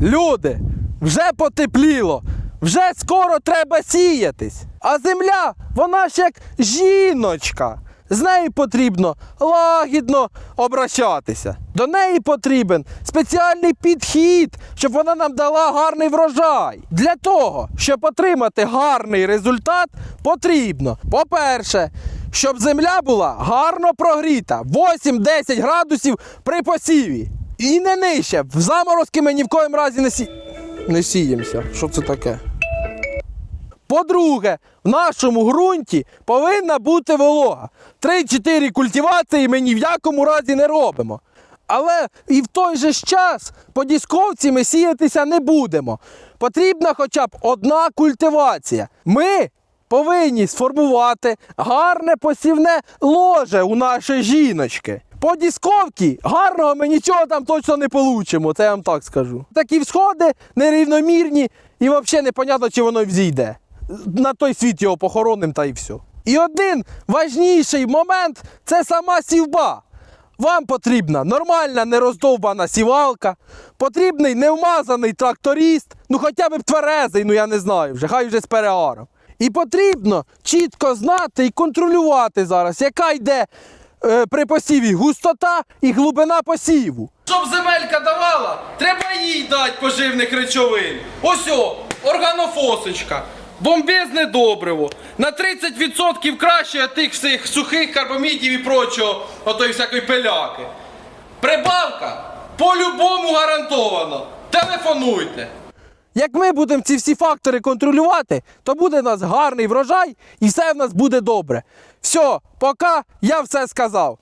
Люди, вже потепліло, вже скоро треба сіятись. А земля, вона ж як жіночка. З нею потрібно лагідно обращатися. До неї потрібен спеціальний підхід, щоб вона нам дала гарний врожай. Для того, щоб отримати гарний результат, потрібно, по-перше, щоб земля була гарно прогріта, 8-10 градусів при посіві. І не нижче. В заморозки ми ні в коїм разі не, сі... не сіємося. Що це таке? По-друге, в нашому ґрунті повинна бути волога. 3-4 культивації ми ні в якому разі не робимо. Але і в той же ж час по дісковці ми сіятися не будемо. Потрібна хоча б одна культивація. Ми повинні сформувати гарне посівне ложе у нашої жіночки. По дісковці гарного ми нічого там точно не получимо, це я вам так скажу. Такі всходи нерівномірні і взагалі непонятно, чи воно взійде. На той світ його похороним та і все. І один важніший момент це сама сівба. Вам потрібна нормальна нероздовбана сівалка, потрібний невмазаний тракторист, ну хоча б тверезий, ну я не знаю вже, хай вже з переаром. І потрібно чітко знати і контролювати зараз, яка йде е, при посіві густота і глибина посіву. Щоб земелька давала, треба їй дати поживних речовин. Ось о, органофосочка. Бомбезне добриво. На 30% краще тих всіх сухих карбомідів і прочого, отої всякої пиляки. Прибавка по-любому гарантовано. Телефонуйте. Як ми будемо ці всі фактори контролювати, то буде в нас гарний врожай і все в нас буде добре. Все, пока я все сказав.